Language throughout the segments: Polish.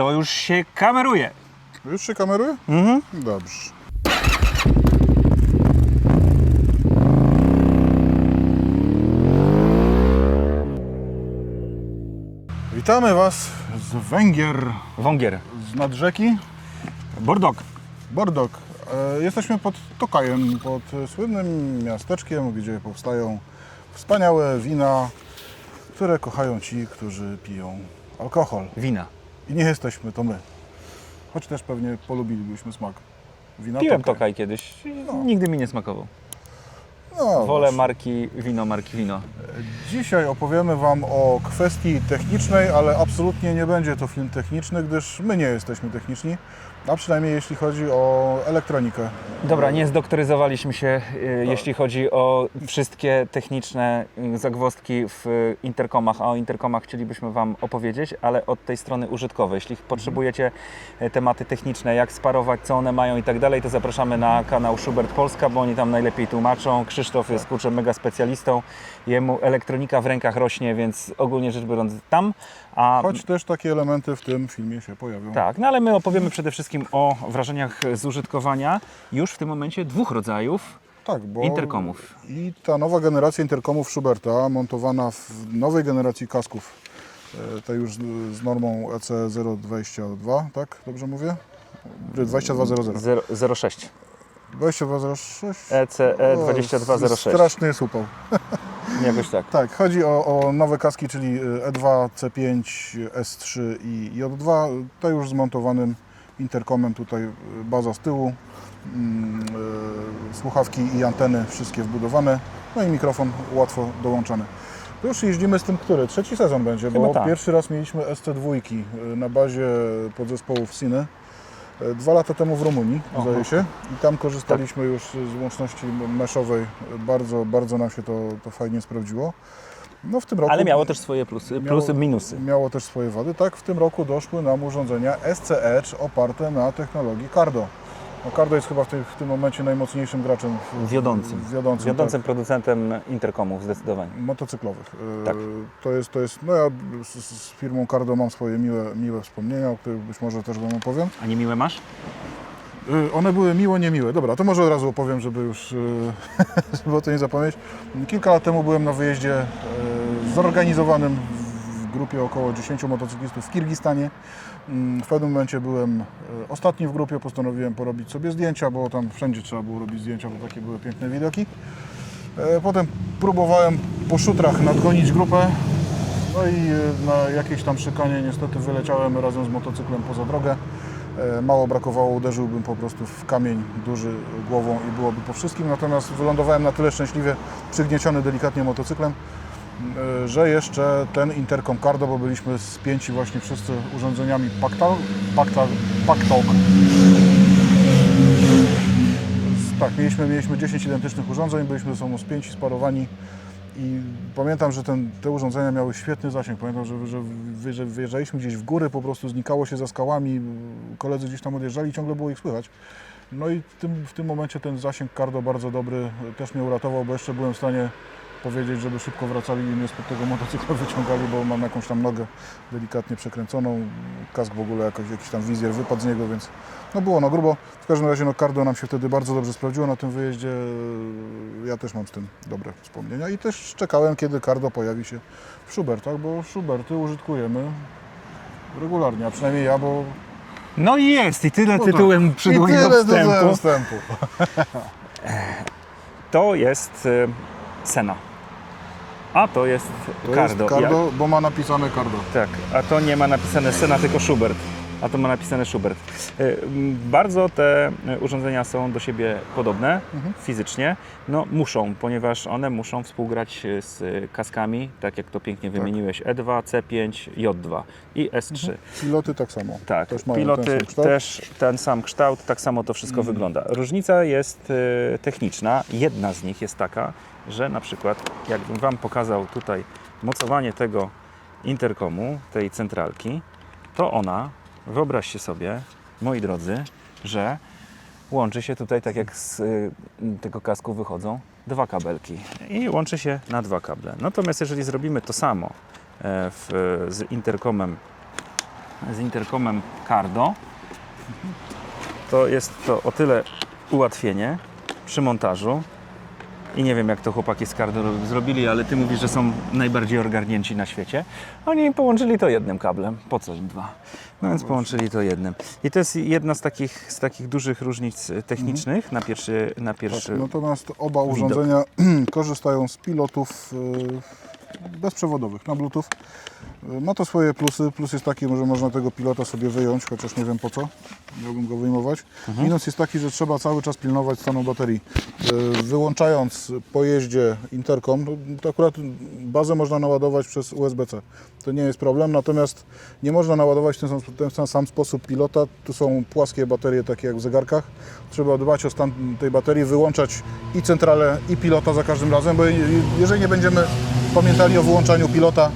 To już się kameruje. Już się kameruje? Mhm. Dobrze. Witamy Was z Węgier, Wągier. z nad rzeki Bordok. Bordok. E, Jesteśmy pod Tokajem, pod słynnym miasteczkiem, gdzie powstają wspaniałe wina, które kochają ci, którzy piją alkohol. Wina. I nie jesteśmy to my. Choć też pewnie polubilibyśmy smak wina Piłem Tokaj. Tokaj kiedyś. Nigdy mi nie smakował. No, Wolę marki wino, marki wino. Dzisiaj opowiemy Wam o kwestii technicznej, ale absolutnie nie będzie to film techniczny, gdyż my nie jesteśmy techniczni, a przynajmniej jeśli chodzi o elektronikę. Dobra, nie zdoktoryzowaliśmy się, y, jeśli chodzi o wszystkie techniczne y, zagwozdki w y, interkomach, a o interkomach chcielibyśmy Wam opowiedzieć, ale od tej strony użytkowej. Jeśli potrzebujecie tematy techniczne, jak sparować, co one mają i tak dalej, to zapraszamy na kanał Schubert Polska, bo oni tam najlepiej tłumaczą. Krzysztof jest kurczę mega specjalistą, jemu elektronika w rękach rośnie, więc ogólnie rzecz biorąc tam. A Choć też takie elementy w tym filmie się pojawią. tak, no ale my opowiemy przede wszystkim o wrażeniach z użytkowania już w tym momencie dwóch rodzajów. Tak, bo Interkomów. I ta nowa generacja interkomów Schuberta, montowana w nowej generacji kasków, e, tej już z- normą E EC022, tak? Dobrze mówię? 2200. 0, 06. 2206? ECE O, 2206. Straszny jest upał. Jakoś tak. Tak, chodzi o, o nowe kaski, czyli E2, C5, S3 i J2. To już zmontowanym interkomem, tutaj y, baza z tyłu, mm, y, słuchawki i anteny wszystkie wbudowane, no i mikrofon łatwo dołączany. To już jeździmy z tym, który? Trzeci sezon będzie, Chyba bo tak. pierwszy raz mieliśmy SC2 y, na bazie podzespołów Cine. y, Dwa lata temu w Rumunii, Aha. zdaje się, i tam korzystaliśmy już z łączności meszowej. Bardzo, bardzo nam się to, to fajnie sprawdziło. No w tym roku Ale miało też swoje plusy, Miało- plusy, minusy. miało też swoje wady. Tak, w tym roku doszły nam urządzenia SC Edge oparte na technologii Cardo. No Cardo jest chyba w tym, w tym momencie najmocniejszym graczem w, Wiodącym. wiodącym, Wiodącym producentem interkomów zdecydowanie. tak, motocyklowych. E, Tak. To jest, to jest, no ja z, z firmą Cardo mam swoje miłe, miłe wspomnienia, o których być może też Wam opowiem. A nie miłe masz? Y, One były miłe, niemiłe. Dobra, to może od razu opowiem, żeby już y, żeby o to nie zapomnieć. Kilka lat temu byłem na wyjeździe y, zorganizowanym w grupie około 10 motocyklistów w Kirgistanie. Mm, W pewnym momencie byłem y, ostatni w grupie, postanowiłem porobić sobie zdjęcia, bo tam wszędzie trzeba było robić zdjęcia, bo takie były piękne widoki. E, Potem próbowałem po szutrach nadgonić grupę, no i e, na jakiejś tam szykanie niestety wyleciałem razem z motocyklem poza drogę. E, Mało brakowało, uderzyłbym po prostu w kamień duży głową i byłoby po wszystkim. Natomiast wylądowałem na tyle szczęśliwie, przygnieciony delikatnie motocyklem, e, że jeszcze ten interkom Cardo, bo byliśmy spięci właśnie wszyscy urządzeniami Pactal, Pactal, Pactalk. Tak, mieliśmy, mieliśmy 10 identycznych urządzeń, byliśmy ze sobą spięci, sparowani i pamiętam, że ten, te urządzenia miały świetny zasięg. Pamiętam, że, że, że wyjeżdżaliśmy gdzieś w góry, po prostu znikało się za skałami, koledzy gdzieś tam odjeżdżali ciągle było ich słychać. No i w tym, w tym momencie ten zasięg Cardo bardzo dobry też mnie uratował, bo jeszcze byłem w stanie powiedzieć, żeby szybko wracali i mnie spod tego motocykla wyciągali, bo mam jakąś tam nogę delikatnie przekręconą, kask w ogóle jakoś, jakiś tam wizjer wypadł z niego, więc no było no grubo. W każdym razie no Cardo nam się wtedy bardzo dobrze sprawdziło na tym wyjeździe. Ja też mam z tym dobre wspomnienia i też czekałem, kiedy Cardo pojawi się w Schubertach, bo Schuberty użytkujemy regularnie, a przynajmniej ja, bo No i jest, i tyle No tak. tytułem tyle do wstępu. wstępu. To jest y, Sena. A to jest To Cardo. jest Cardo, bo ma napisane Cardo. Tak, a to nie ma napisane Sena, tylko Schubert. A to ma napisane Schubert. M, Bardzo te y, urządzenia są do siebie podobne Mhm. fizycznie. No muszą, ponieważ one muszą współgrać y, z kaskami, tak jak to pięknie Tak. wymieniłeś, E2, C5, J2 i S3. Piloty tak samo. Tak, Też piloty ten też ten sam kształt, tak samo to wszystko wygląda. Różnica jest techniczna. Jedna z nich jest taka, że na przykład jakbym Wam pokazał tutaj mocowanie tego interkomu, tej centralki, to ona, wyobraźcie sobie, moi drodzy, że łączy się tutaj, tak jak z y, tego kasku wychodzą, dwa kabelki i łączy się na dwa kable. Natomiast jeżeli zrobimy to samo e, w, z interkomem z interkomem Cardo, to jest to o tyle ułatwienie przy montażu. I nie wiem, jak to chłopaki z Cardo ro- zrobili, ale ty mówisz, że są najbardziej ogarnięci na świecie. Oni połączyli to jednym kablem. Po co im dwa? No więc połączyli to jednym. I to jest jedna z takich, z takich dużych różnic e, technicznych na pierwszy, na pierwszy Natomiast oba urządzenia korzystają z pilotów y, bezprzewodowych na Bluetooth. Y, Ma to swoje plusy. Plus jest taki, że można tego pilota sobie wyjąć, chociaż nie wiem po co. Miałbym go wyjmować. Minus jest taki, że trzeba cały czas pilnować stanu baterii. Y, Wyłączając po jeździe interkom, no, to akurat bazę można naładować przez USB-C. To nie jest problem, natomiast nie można naładować w ten sam, ten sam- sposób pilota. Tu są płaskie baterie, takie jak w zegarkach. Trzeba dbać o stan tej baterii, wyłączać i centralę, i pilota za każdym razem, bo je- jeżeli nie będziemy pamiętali o wyłączaniu pilota,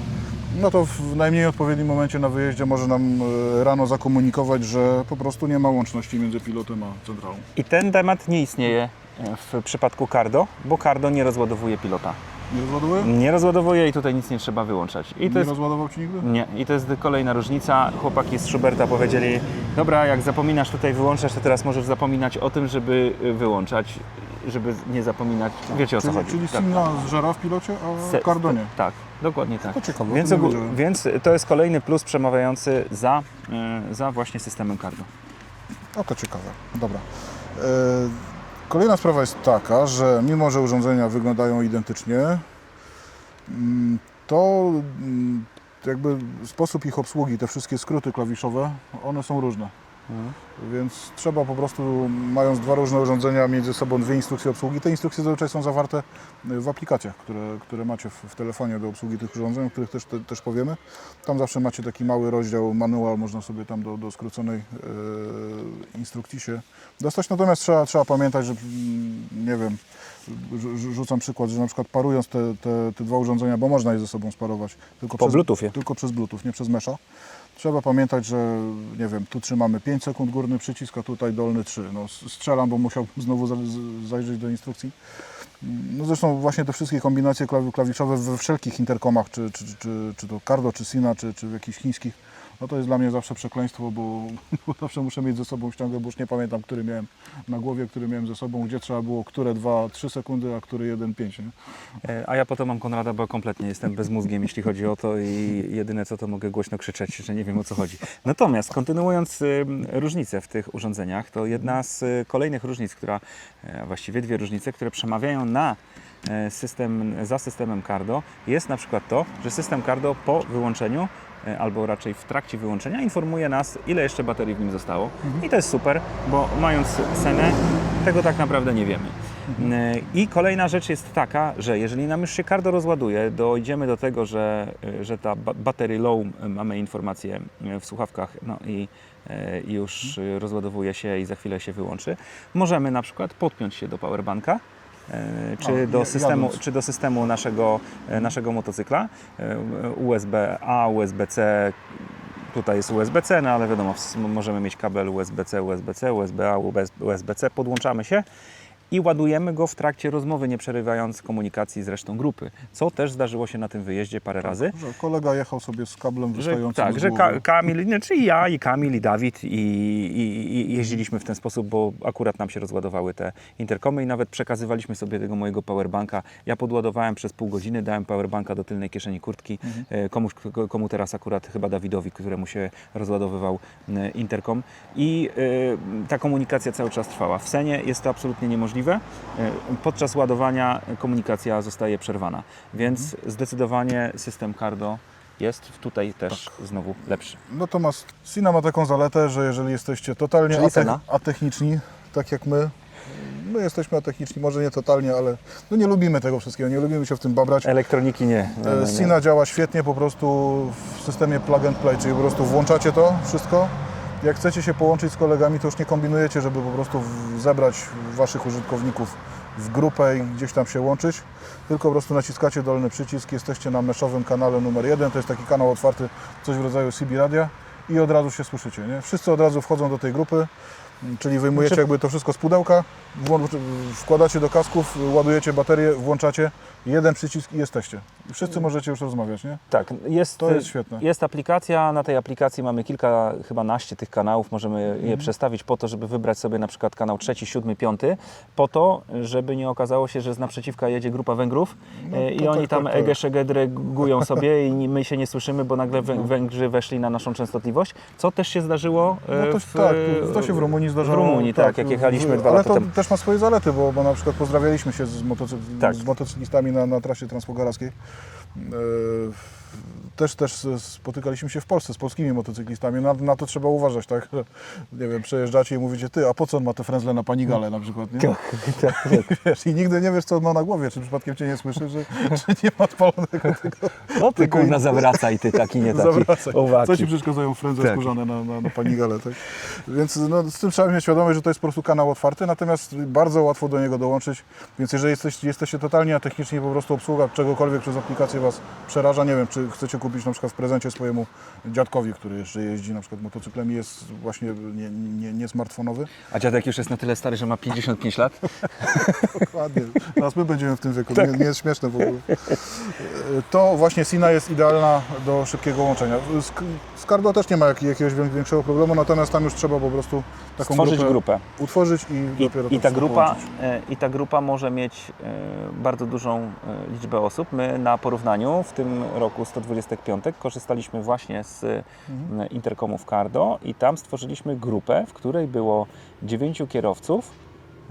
no to w najmniej odpowiednim momencie na wyjeździe może nam e, rano zakomunikować, że po prostu nie ma łączności między pilotem a centralą. I ten temat nie istnieje e, w przypadku Cardo, bo Cardo nie rozładowuje pilota. Nie rozładowuje? Nie rozładowuje i tutaj nic nie trzeba wyłączać. I Nie jest rozładował Ci nigdy? Nie, i to jest kolejna różnica. Chłopaki z Schuberta powiedzieli, dobra, jak zapominasz tutaj wyłączać, to teraz możesz zapominać o tym, żeby y, wyłączać, żeby nie zapominać. Wiecie o co Czyli, chodzi. czyli Tak. Simla zżera w pilocie, a Se- Cardo nie. Tak, dokładnie tak. To ciekawe, Więc, to więc to jest kolejny plus przemawiający za, y, za właśnie systemem Cardo. A to ciekawe. Dobra. E, Kolejna sprawa jest taka, że mimo, że urządzenia wyglądają identycznie, mm, to mm, jakby sposób ich obsługi, te wszystkie skróty klawiszowe, one są różne. Więc trzeba po prostu, mając dwa różne urządzenia, między sobą dwie instrukcje obsługi. Te instrukcje zazwyczaj są zawarte w aplikacjach, które, które macie w, w telefonie do obsługi tych urządzeń, o których też, te, też powiemy. Tam zawsze macie taki mały rozdział manual, można sobie tam do, do skróconej e, instrukcji się dostać. Natomiast trzeba, trzeba pamiętać, że mm, nie wiem, rzu- rzu- rzucam przykład, że na przykład parując te, te, te dwa urządzenia, bo można je ze sobą sparować tylko Po przez, Bluetoothie. tylko przez Bluetooth, nie przez mesza. Trzeba pamiętać, że nie wiem, tu trzymamy 5 sekund górny przycisk, a tutaj dolny 3. No, strzelam, bo musiałbym znowu zajrzeć do instrukcji. No zresztą właśnie te wszystkie kombinacje klawi- klawiszowe we wszelkich interkomach, czy, czy, czy, czy to Cardo, czy Sina, czy, czy w jakichś chińskich, no to jest dla mnie zawsze przekleństwo, bo, bo zawsze muszę mieć ze sobą ściągę, bo już nie pamiętam, który miałem na głowie, który miałem ze sobą, gdzie trzeba było, które 2-3 sekundy, a który 1-5. Nie? E, A ja potem mam Konrada, bo kompletnie jestem bezmózgiem, jeśli chodzi o to i jedyne co to mogę głośno krzyczeć, że nie wiem o co chodzi. Natomiast kontynuując y, różnice w tych urządzeniach, to jedna z y, kolejnych różnic, która, e, właściwie dwie różnice, które przemawiają na e, system, za systemem Cardo, jest na przykład to, że system Cardo po wyłączeniu e, albo raczej w trakcie wyłączenia informuje nas, ile jeszcze baterii w nim zostało. I to jest super, bo mając cenę, tego tak naprawdę nie wiemy. E, I kolejna rzecz jest taka, że jeżeli nam już się kardo rozładuje, dojdziemy do tego, że, e, że ta ba- battery low, e, mamy informację e, w słuchawkach no i e, już e, rozładowuje się i za chwilę się wyłączy. Możemy na przykład podpiąć się do powerbanka, e, czy, A, do systemu, czy do systemu naszego, e, naszego motocykla, e, USB-A, USB-C, tutaj jest USB-C, no ale wiadomo, możemy mieć kabel USB-C, USB-C, USB-A, USB-C, podłączamy się i ładujemy go w trakcie rozmowy, nie przerywając komunikacji z resztą grupy, co też zdarzyło się na tym wyjeździe parę razy. Że kolega jechał sobie z kablem Że, wystającym tak, że głowy. Ka- Kamil, nie, czyli ja i Kamil i Dawid i, i, i jeździliśmy w ten sposób, bo akurat nam się rozładowały te interkomy i nawet przekazywaliśmy sobie tego mojego powerbanka. Ja podładowałem przez pół godziny, dałem powerbanka do tylnej kieszeni kurtki e, komuś, komu teraz akurat chyba Dawidowi, któremu się rozładowywał e, interkom i e, ta komunikacja cały czas trwała. W Senie jest to absolutnie niemożliwe. E, Podczas ładowania komunikacja zostaje przerwana, więc zdecydowanie system Cardo jest tutaj też znowu lepszy. Natomiast Sina ma taką zaletę, że jeżeli jesteście totalnie Czyli ate- cena? atechniczni, tak jak my, my jesteśmy atechniczni, może nie totalnie, ale no nie lubimy tego wszystkiego, nie lubimy się w tym babrać. Elektroniki nie. nie, E, nie, nie. Sina działa świetnie po prostu w systemie plug and play, czyli po prostu włączacie to wszystko. Jak chcecie się połączyć z kolegami, to już nie kombinujecie, żeby po prostu zebrać waszych użytkowników w grupę i gdzieś tam się łączyć, tylko po prostu naciskacie dolny przycisk, jesteście na meszowym kanale numer jeden, to jest taki kanał otwarty, coś w rodzaju CB Radia i od razu się słyszycie. Nie? Wszyscy od razu wchodzą do tej grupy, czyli wyjmujecie Znaczy- jakby to wszystko z pudełka, wkładacie do kasków, ładujecie baterię, włączacie, jeden przycisk i jesteście. I wszyscy możecie już rozmawiać, nie? Tak, jest, To jest świetne. jest aplikacja, na tej aplikacji mamy kilka, chyba naście tych kanałów, możemy Mhm. je przestawić po to, żeby wybrać sobie na przykład kanał trzeci, siódmy, piąty, po to, żeby nie okazało się, że z naprzeciwka jedzie grupa Węgrów No, e, i to oni tak, tam tak, tak. Ege Szegedre gują sobie i my się nie słyszymy, bo nagle Wę- Węgrzy weszli na naszą częstotliwość, co też się zdarzyło e, No to, w, tak, to się w Rumunii zdarzało. W Rumunii, tak, jak jechaliśmy dwa lata temu. Też ma swoje zalety, bo, bo na przykład pozdrawialiśmy się z, motocy, Tak. z motocyklistami na, na trasie transpogarackiej. Też, też spotykaliśmy się w Polsce z polskimi motocyklistami. Na, na to trzeba uważać, tak? że, Nie wiem, przejeżdżacie i mówicie, ty, a po co on ma te frędzle na panigale na przykład, nie? Tak, tak. Wiesz, I nigdy nie wiesz, co on ma na głowie, czy przypadkiem cię nie słyszy, że, że nie ma odpalonego tego. No ty Tylko kurna i- zawracaj, ty taki, nie taki. Zawracaj. Owaki. Co ci przeszkadzają frędze Tak. skórzane na, na, na panigale, tak? Więc no, z tym trzeba mieć świadomość, że to jest po prostu kanał otwarty, natomiast bardzo łatwo do niego dołączyć, więc jeżeli jesteś, jesteście totalnie atechniczni, po prostu obsługa czegokolwiek przez aplikację Was przeraża, nie wiem, czy chcecie kupić na przykład w prezencie swojemu dziadkowi, który jeszcze jeździ na przykład motocyklem i jest właśnie nie, nie, nie smartfonowy. A dziadek już jest na tyle stary, że ma 55 lat? Dokładnie. Teraz my będziemy w tym wieku. Nie, nie jest śmieszne w ogóle. E, To właśnie Sina jest idealna do szybkiego łączenia. Cardo też nie ma jak, jakiegoś wię- większego problemu, natomiast tam już trzeba po prostu taką Stworzyć grupę, grupę. utworzyć i, I, dopiero to i, ta wszystko grupa, połączyć. e, I ta grupa może mieć e, bardzo dużą liczbę osób. My na porównaniu w tym roku 125 korzystaliśmy właśnie z Mhm. e, interkomów Cardo i tam stworzyliśmy grupę, w której było dziewięciu kierowców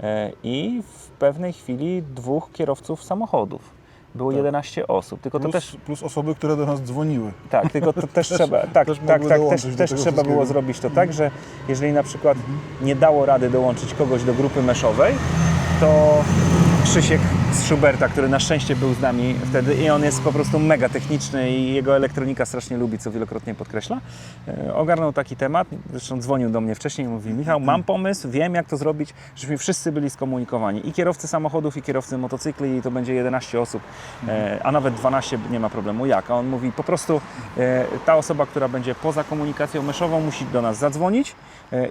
e, i w pewnej chwili dwóch kierowców samochodów. Było Tak. 11 osób, tylko Plus, to też plus osoby, które do nas dzwoniły. tak, tylko to też trzeba, tak, też tak, tak, też, też trzeba było zrobić to tak, że jeżeli na przykład nie dało rady dołączyć kogoś do grupy meszowej, to Krzysiek z Schuberta, który na szczęście był z nami wtedy i on jest po prostu mega techniczny i jego elektronika strasznie lubi, co wielokrotnie podkreśla, e, ogarnął taki temat, zresztą dzwonił do mnie wcześniej i mówi Michał, mam pomysł, wiem jak to zrobić, żebyśmy wszyscy byli skomunikowani i kierowcy samochodów i kierowcy motocykli i to będzie 11 osób, e, a nawet 12 nie ma problemu. Jak? A on mówi po prostu e, ta osoba, która będzie poza komunikacją myszową musi do nas zadzwonić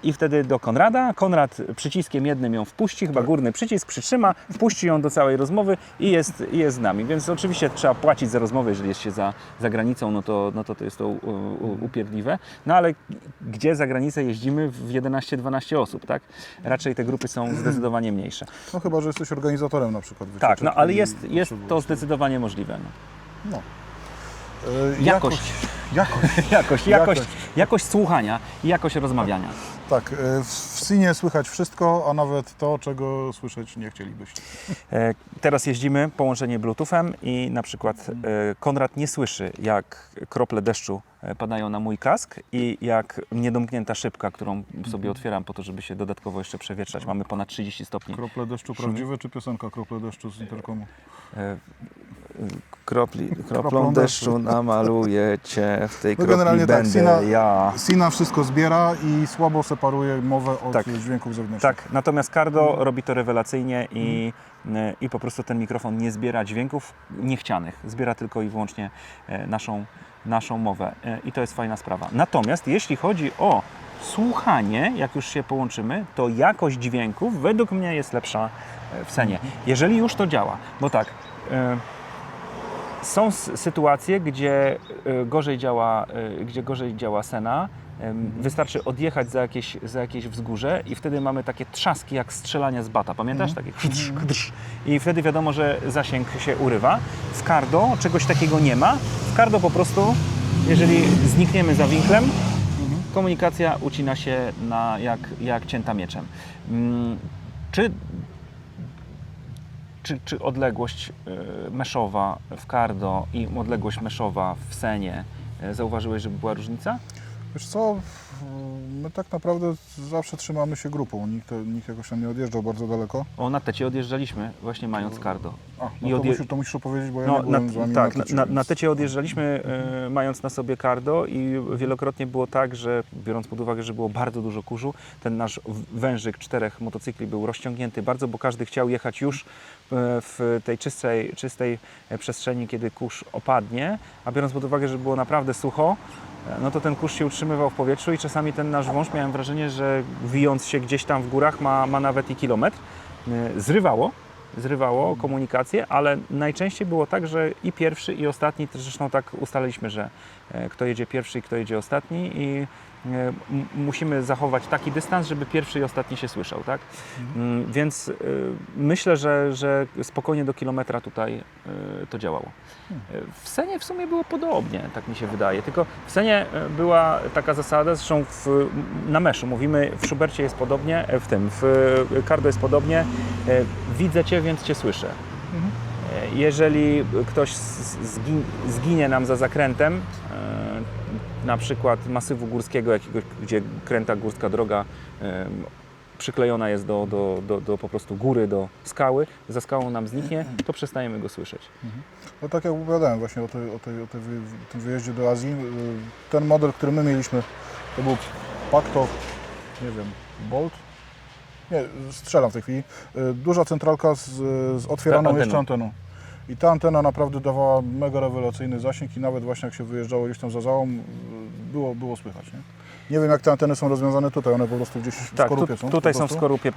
i wtedy do Konrada. Konrad przyciskiem jednym ją wpuści, chyba górny przycisk przytrzyma, wpuści ją do całej rozmowy i jest, i jest z nami. Więc oczywiście trzeba płacić za rozmowę, jeżeli jest się za, za granicą, no to, no to to jest to u, u, upierdliwe. No ale gdzie za granicę jeździmy w 11-12 osób, tak? Raczej te grupy są zdecydowanie mniejsze. No chyba, że jesteś organizatorem na przykład. Tak, no ale jest, jest to zdecydowanie możliwe. No. E, Jakość. Jakość. Jakość, jakość, Jakość. jakość słuchania i jakość rozmawiania. Tak, e, w Sinie słychać wszystko, a nawet to, czego słyszeć nie chcielibyście. E, Teraz jeździmy połączenie Bluetoothem i na przykład Konrad nie słyszy, jak krople deszczu padają na mój kask i jak niedomknięta szybka, którą sobie otwieram po to, żeby się dodatkowo jeszcze przewietrzać. Mamy ponad 30 stopni. Krople deszczu prawdziwe, czy piosenka Krople deszczu z Intercomu? Kropli, kroplą deszczu namaluję cię, w tej No kropli generalnie tak, Sina- ja. Sina wszystko zbiera i słabo separuje mowę od Tak. dźwięków zewnętrznych. Tak, natomiast Cardo robi to rewelacyjnie i, e, i po prostu ten mikrofon nie zbiera dźwięków niechcianych. Zbiera tylko i wyłącznie e, naszą, naszą mowę E, i to jest fajna sprawa. Natomiast jeśli chodzi o słuchanie, jak już się połączymy, to jakość dźwięków według mnie jest lepsza e, w cenie. Jeżeli już to działa, bo tak, e, są sytuacje, gdzie e, gorzej działa, e, gdzie gorzej działa sena. Wystarczy odjechać za jakieś, za jakieś wzgórze i wtedy mamy takie trzaski jak strzelania z bata. Pamiętasz? Takie chdrz, chdrz. I wtedy wiadomo, że zasięg się urywa. W Cardo czegoś takiego nie ma. W Cardo po prostu, jeżeli znikniemy za winklem, komunikacja ucina się na jak, jak cięta mieczem. Mm, Czy czy, czy odległość y, meszowa w Cardo i odległość meszowa w Senie, y, zauważyłeś, żeby była różnica? Wiesz co, my tak naprawdę zawsze trzymamy się grupą. Nikt, nikt jakoś tam nie odjeżdżał bardzo daleko. O, na tecie odjeżdżaliśmy, właśnie mając Cardo. A, I no to, odje- musisz, to musisz opowiedzieć, bo ja No, nie byłem na, z wami tak, na, tecie, na, więc- na tecie odjeżdżaliśmy y, mając na sobie Cardo i wielokrotnie było tak, że biorąc pod uwagę, że było bardzo dużo kurzu, ten nasz wężyk czterech motocykli był rozciągnięty bardzo, bo każdy chciał jechać już y, w tej czystej, czystej przestrzeni, kiedy kurz opadnie, a biorąc pod uwagę, że było naprawdę sucho, no to ten kurz się utrzymywał w powietrzu i czasami ten nasz wąż, miałem wrażenie, że wijąc się gdzieś tam w górach ma, ma nawet i kilometr. E, Zrywało, zrywało komunikację, ale najczęściej było tak, że i pierwszy i ostatni, zresztą tak ustaliliśmy, że kto jedzie pierwszy i kto jedzie ostatni i e, musimy zachować taki dystans, żeby pierwszy i ostatni się słyszał, tak? Mm, Więc y, myślę, że, że spokojnie do kilometra tutaj to działało. Y, W Senie w sumie było podobnie, tak mi się wydaje. Tylko w Senie była taka zasada, zresztą w, na meszu mówimy, w Schubercie jest podobnie, e, w tym, w Cardo jest podobnie. e, Widzę Cię, więc Cię słyszę. E, Jeżeli ktoś zginie nam za zakrętem, e, na przykład masywu górskiego, jakiegoś, gdzie kręta górska droga e, przyklejona jest do, do, do, do po prostu góry, do skały, za skałą nam zniknie, to przestajemy go słyszeć. No tak jak opowiadałem właśnie o, tej, o, tej, o tej tym wyjeździe do Azji, y, ten model, który my mieliśmy, to był Pacto, nie wiem, Bolt? Nie, strzelam w tej chwili. Y, Duża centralka z, z otwieraną anteną. jeszcze anteną. I ta antena naprawdę dawała mega rewelacyjny zasięg i nawet właśnie jak się wyjeżdżało gdzieś tam za załą, y, było, było słychać. Nie? nie wiem jak te anteny są rozwiązane tutaj, one po prostu gdzieś w Tak, skorupie tu, są. tutaj są w skorupie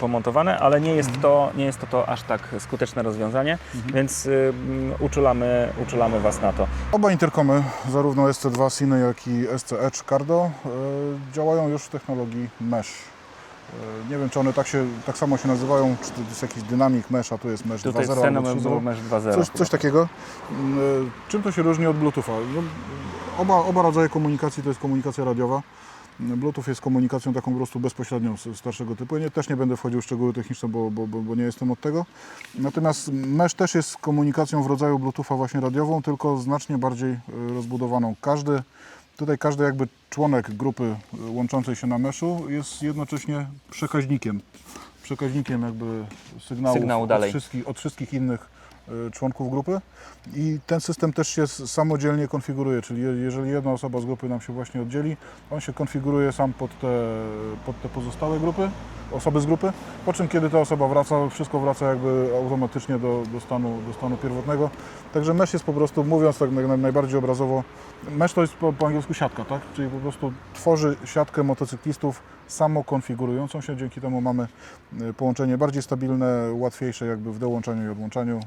pomontowane, ale nie jest, to, nie jest to, to aż tak skuteczne rozwiązanie, więc y, mm, uczulamy, uczulamy Was na to. Oba interkomy, zarówno SC2 Cine, jak i SC Edge Cardo, e, działają już w technologii mesh. E, nie wiem, czy one tak, się, tak samo się nazywają, czy to jest jakiś dynamic mesh, a tu jest mesh Tutaj 2.0 scena albo 3.0. był Mesh 2.0. Coś, coś takiego. Mm, e, Czym to się różni od Bluetootha? No, oba, oba rodzaje komunikacji to jest komunikacja radiowa. Bluetooth jest komunikacją taką po prostu bezpośrednią starszego typu. Ja nie, też nie będę wchodził w szczegóły techniczne, bo, bo, bo, bo nie jestem od tego. Natomiast mesh też jest komunikacją w rodzaju Bluetootha właśnie radiową, tylko znacznie bardziej e, rozbudowaną. Każdy, tutaj każdy jakby członek grupy e, łączącej się na meszu jest jednocześnie przekaźnikiem. Przekaźnikiem jakby Sygnału od, dalej. wszystkich, od wszystkich innych członków grupy i ten system też się samodzielnie konfiguruje, czyli je- jeżeli jedna osoba z grupy nam się właśnie oddzieli, on się konfiguruje sam pod te, pod te pozostałe grupy, osoby z grupy, po czym kiedy ta osoba wraca, wszystko wraca jakby automatycznie do, do, stanu, do stanu pierwotnego. Także mesh jest po prostu, mówiąc tak naj- najbardziej obrazowo, mesh to jest po, po angielsku siatka, tak? Czyli po prostu tworzy siatkę motocyklistów samo konfigurującą się, dzięki temu mamy y, połączenie bardziej stabilne, łatwiejsze jakby w dołączaniu i odłączaniu.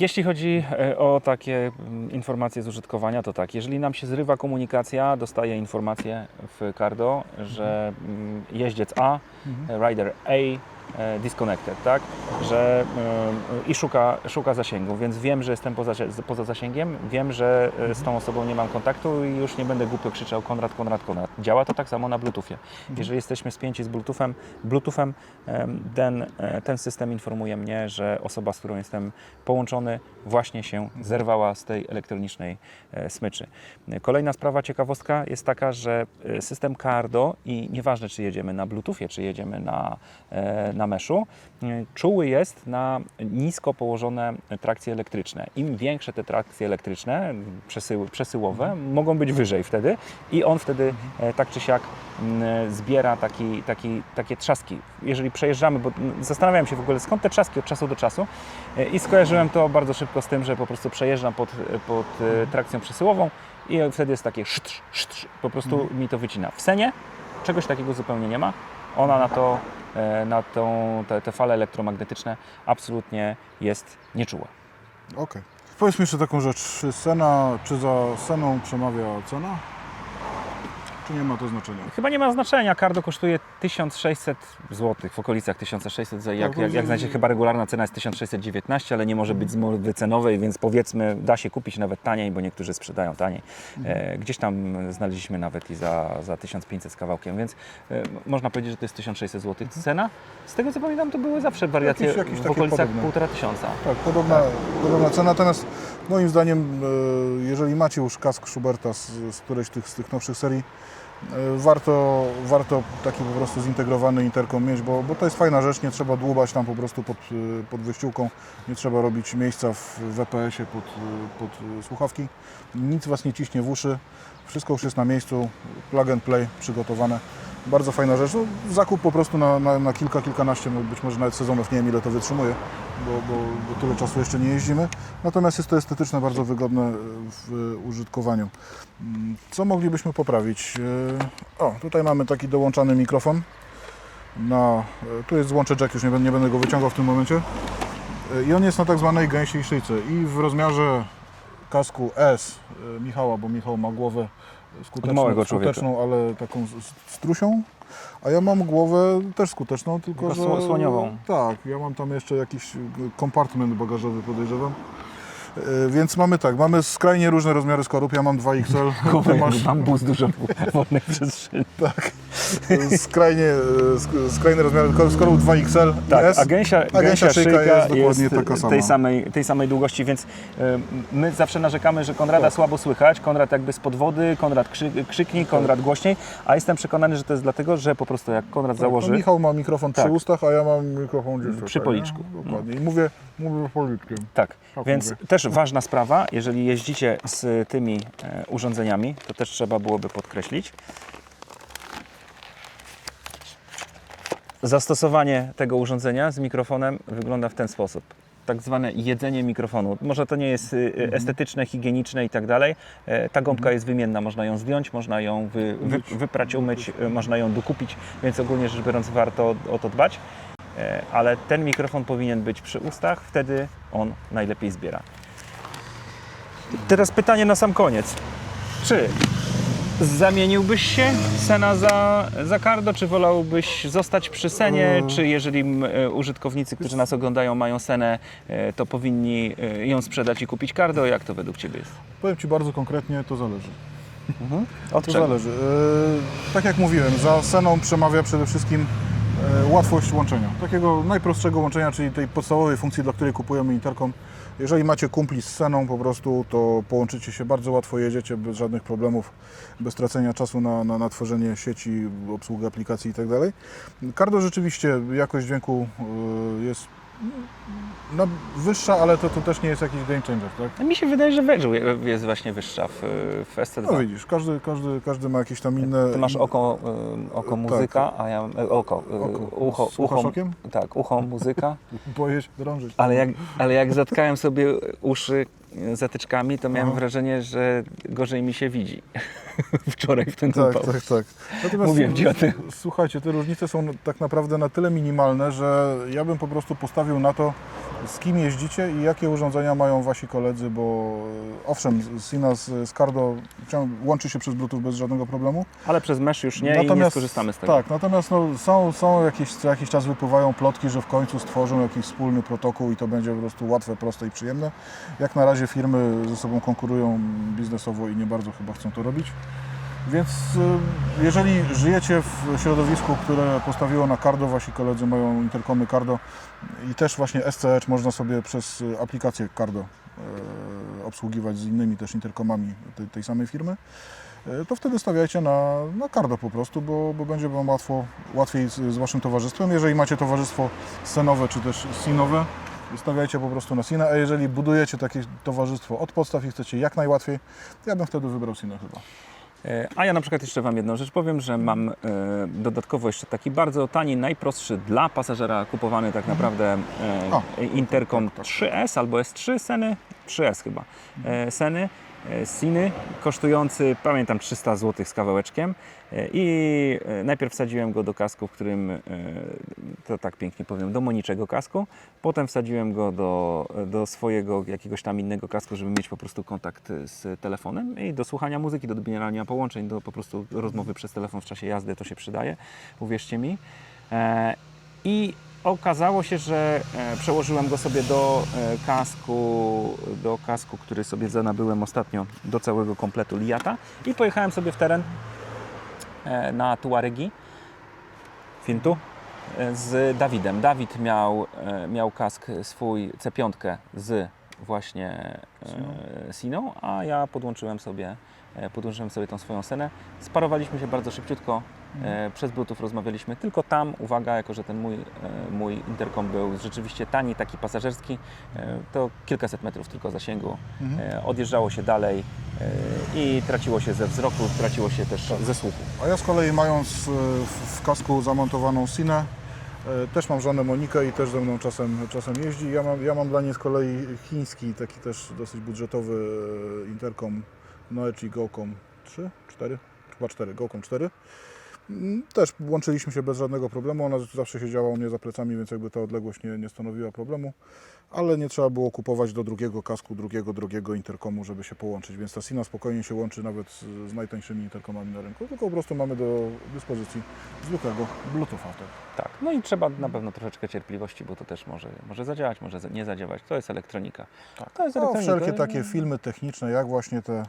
Jeśli chodzi e, o takie mm, informacje z użytkowania, to tak, jeżeli nam się zrywa komunikacja, dostaje informację w Cardo, że mm, jeździec A, Mhm. rider A e, disconnected, tak? Że e, i szuka, szuka zasięgu, więc wiem, że jestem poza, poza zasięgiem, wiem, że e, z tą osobą nie mam kontaktu i już nie będę głupio krzyczał Konrad, Konrad, Konrad. Działa to tak samo na Bluetoothie. Jeżeli jesteśmy spięci z Bluetoothem, Bluetoothem em, ten, e, ten system informuje mnie, że osoba, z którą jestem połączony, właśnie się zerwała z tej elektronicznej e, smyczy. Kolejna sprawa, ciekawostka jest taka, że e, system Cardo i nieważne czy jedziemy na Bluetoothie, czy jedziemy na, e, na meszu, e, czuły jest na nisko położone trakcje elektryczne. Im większe te trakcje elektryczne, przesyły, przesyłowe, mogą być wyżej wtedy i on wtedy e, tak czy siak zbiera taki, taki, takie trzaski. Jeżeli przejeżdżamy, bo zastanawiałem się w ogóle skąd te trzaski od czasu do czasu e, i skojarzyłem to bardzo szybko z tym, że po prostu przejeżdżam pod, pod e, trakcją przesyłową i wtedy jest takie sztrz, sztrz, po prostu mi to wycina. W Senie czegoś takiego zupełnie nie ma. Ona na to, na tą, te, te fale elektromagnetyczne absolutnie jest nieczuła. Okej. Powiedz mi jeszcze taką rzecz, cena, czy za ceną przemawia cena? Czy nie ma to znaczenia? Chyba nie ma znaczenia. Cardo kosztuje 1600 zł, w okolicach 1600 zł. Jak, to jak, jak znacie, chyba regularna cena jest 1619, ale nie może być zmowy cenowej, więc powiedzmy, da się kupić nawet taniej, bo niektórzy sprzedają taniej. E, gdzieś tam znaleźliśmy nawet i za, za 1500 z kawałkiem, więc e, można powiedzieć, że to jest 1600 zł cena. Z tego co pamiętam, to były zawsze wariacje Jakieś- jakieś w okolicach półtora tysiąca. Tak, podobna, podobna cena. Natomiast moim zdaniem, e, jeżeli macie już kask Schuberta z, z którejś tych, z tych nowszych serii, warto, warto taki po prostu zintegrowany interkom mieć, bo, bo to jest fajna rzecz, nie trzeba dłubać tam po prostu pod, e, pod wyściółką, nie trzeba robić miejsca w WPS-ie pod, e, pod e, słuchawki, nic Was nie ciśnie w uszy, wszystko już jest na miejscu, plug and play przygotowane. Bardzo fajna rzecz. No, zakup po prostu na, na, na kilka, kilkanaście, no być może nawet sezonów, nie wiem ile to wytrzymuje, bo, bo, bo tyle czasu jeszcze nie jeździmy. Natomiast jest to estetyczne, bardzo wygodne w użytkowaniu. Mm, Co moglibyśmy poprawić? E, O, tutaj mamy taki dołączany mikrofon. Na, e, tu jest złącze jack, już nie nie będę go wyciągał w tym momencie. E, I on jest na tak zwanej gęsiej szyjce i w rozmiarze kasku S e, Michała, bo Michał ma głowę skuteczną, małego człowieka. skuteczną ale taką z- strusią, a ja mam głowę też skuteczną, tylko Tylko że... sło- słoniową. Tak, ja mam tam jeszcze jakiś e, kompartment bagażowy podejrzewam. E, Więc mamy tak, mamy skrajnie różne rozmiary skorup, ja mam 2XL, ty masz bambus dużo wolnej przestrzeni. tak, skrajnie, e, sk- skrajne rozmiary skorup 2XL i Tak, S. a gęsia, a gęsia szyjka jest dokładnie jest taka sama. Tej, samej, tej samej długości, więc y, my zawsze narzekamy, że Konrada Tak. słabo słychać, Konrad jakby spod wody, Konrad krzy, krzyknie, Konrad głośniej, a jestem przekonany, że to jest dlatego, że po prostu jak Konrad Tak, założy, Michał ma mikrofon Tak. przy ustach, a ja mam mikrofon gdzieś Przy policzku. nie? Dokładnie. I mówię, mówię policzkiem. tak, Tak więc mówię. Też ważna sprawa, jeżeli jeździcie z tymi e, urządzeniami, to też trzeba byłoby podkreślić. Zastosowanie tego urządzenia z mikrofonem wygląda w ten sposób. Tak zwane jedzenie mikrofonu. Może to nie jest y, Mhm. estetyczne, higieniczne i tak dalej. E, Ta gąbka jest wymienna, można ją zdjąć, można ją wy, wy, wyprać, umyć, można ją dokupić, więc ogólnie rzecz biorąc warto o to dbać. E, Ale ten mikrofon powinien być przy ustach, wtedy on najlepiej zbiera. Teraz pytanie na sam koniec. Czy zamieniłbyś się Sena za, za Cardo, czy wolałbyś zostać przy Senie, Eee. czy jeżeli e, użytkownicy, którzy nas oglądają mają Senę, e, to powinni e, ją sprzedać i kupić Cardo? Jak to według Ciebie jest? Powiem Ci bardzo konkretnie, to zależy. Od To czego? zależy. E, tak jak mówiłem, za Seną przemawia przede wszystkim e, łatwość łączenia. Takiego najprostszego łączenia, czyli tej podstawowej funkcji, dla której kupujemy Intercom. Jeżeli macie kumpli z Seną po prostu, to połączycie się bardzo łatwo, jedziecie bez żadnych problemów, bez tracenia czasu na, na, na tworzenie sieci, obsługę aplikacji itd. Cardo rzeczywiście, jakość dźwięku e, jest no, wyższa, ale to, to też nie jest jakiś game changer, tak? Mi się wydaje, że Wedgeł jest właśnie wyższa w, w SC2. No widzisz, każdy, każdy, każdy ma jakieś tam inne... Ty masz oko, y, oko muzyka, a ja e, oko, y, Oko. ucho, Słuchasz ucho, okiem? tak, ucho muzyka. Boję się drążyć. Ale jak, ale jak zatkałem sobie uszy zatyczkami, to miałem Aha. wrażenie, że gorzej mi się widzi. Wczoraj w ten Tak, upał. tak, tak. Natomiast Mówiłem ci o tym. Słuchajcie, te różnice są tak naprawdę na tyle minimalne, że ja bym po prostu postawił na to, z kim jeździcie i jakie urządzenia mają wasi koledzy, bo e, owszem, Sina z, z Cardo łączy się przez Bluetooth bez żadnego problemu. Ale przez mesh już nie i nie skorzystamy z tego. Tak, natomiast no, są, są jakieś, co jakiś czas wypływają plotki, że w końcu stworzą jakiś wspólny protokół i to będzie po prostu łatwe, proste i przyjemne. Jak na razie firmy ze sobą konkurują biznesowo i nie bardzo chyba chcą to robić. Więc y, jeżeli żyjecie w środowisku, które postawiło na Cardo, wasi koledzy mają interkomy Cardo i też właśnie SC Edge można sobie przez y, aplikację Cardo e, obsługiwać z innymi też interkomami tej, tej samej firmy, e, to wtedy stawiajcie na, na Cardo po prostu, bo, bo będzie Wam łatwo, łatwiej z, z Waszym towarzystwem. Jeżeli macie towarzystwo scenowe czy też sinowe, stawiajcie po prostu na Sinę, a jeżeli budujecie takie towarzystwo od podstaw i chcecie jak najłatwiej, to ja bym wtedy wybrał Sinę chyba. E, A ja na przykład jeszcze Wam jedną rzecz powiem, że mam e, dodatkowo jeszcze taki bardzo tani, najprostszy dla pasażera kupowany tak naprawdę e, O. Intercom Tak, tak. 3S albo S3 Seny, 3S chyba, e, Seny, Siny, kosztujący, pamiętam, 300 zł z kawałeczkiem. E, i e, najpierw wsadziłem go do kasku, w którym, e, to tak pięknie powiem, do moniczego kasku, potem wsadziłem go do, do swojego jakiegoś tam innego kasku, żeby mieć po prostu kontakt z telefonem. I do słuchania muzyki, do dobierania połączeń, do po prostu rozmowy przez telefon w czasie jazdy, to się przydaje, uwierzcie mi. E, I okazało się, że e, przełożyłem go sobie do e, kasku, do kasku, który sobie zanabyłem ostatnio, do całego kompletu Liata i pojechałem sobie w teren e, na Tuaregi Fintu z Dawidem. Dawid miał, miał kask swój C5 z właśnie Siną, a ja podłączyłem sobie, podłączyłem sobie tą swoją scenę. Sparowaliśmy się bardzo szybciutko, e, przez Bluetooth rozmawialiśmy, tylko tam, uwaga, jako że ten mój, e, mój interkom był rzeczywiście tani, taki pasażerski, e, to kilkaset metrów tylko zasięgu. Mhm. Odjeżdżało się dalej i traciło się ze wzroku, traciło się też ze słuchu. A ja z kolei mając w- kasku zamontowaną Sinę, też mam żonę Monikę i też ze mną czasem, czasem jeździ. Ja mam, ja mam dla niej z kolei chiński, taki też dosyć budżetowy interkom Noechi Gocom 3, 4, chyba 4, Gocom 4. Też łączyliśmy się bez żadnego problemu, ona zawsze siedziała u mnie za plecami, więc jakby ta odległość nie, nie stanowiła problemu, ale nie trzeba było kupować do drugiego kasku, drugiego, drugiego interkomu, żeby się połączyć, więc ta Sina spokojnie się łączy nawet z, z najtańszymi interkomami na rynku, tylko po prostu mamy do dyspozycji zwykłego Bluetootha. Tak. No i trzeba na pewno troszeczkę cierpliwości, bo to też może, może zadziałać, może nie zadziałać. To jest elektronika. Tak. To jest No, elektronika. wszelkie takie filmy techniczne, jak właśnie te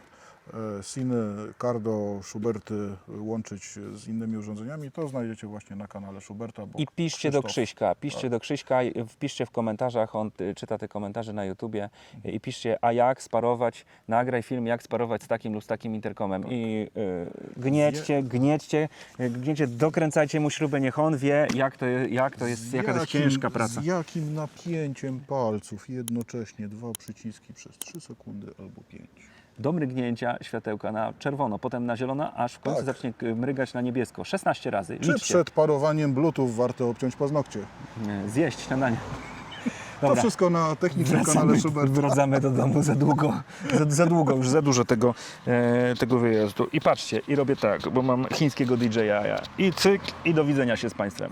e, Siny, Cardo, Schuberty łączyć z innymi urządzeniami, to znajdziecie właśnie na kanale Schuberta. I piszcie do Krzysztof- Krzyśka, piszcie Tak. do Krzyśka, i wpiszcie w komentarzach, on y, czyta te komentarze na YouTubie i piszcie, a jak sparować, nagraj film, jak sparować z takim lub z takim interkomem i y, gniećcie, gniećcie, y, gniećcie, dokręcajcie mu śrubę, niech on wie, jak to, je- jak to jest, Z jaka to jest ciężka praca. Z jakim napięciem palców jednocześnie dwa przyciski przez 3 sekundy albo 5. Do mrygnięcia światełka na czerwono, potem na zielono, aż w końcu Tak. zacznie mrygać na niebiesko. 16 razy. Czy Liczcie. przed parowaniem Bluetooth warto obciąć paznokcie? Zjeść śniadanie. To Dobra. wszystko na technicznym kanale Wracamy, Schuberta. wracamy do domu za długo, za, za długo, już za dużo tego, e, tego wyjazdu. I patrzcie, i robię tak, bo mam chińskiego DJ-a ja. i cyk, i do widzenia się z Państwem.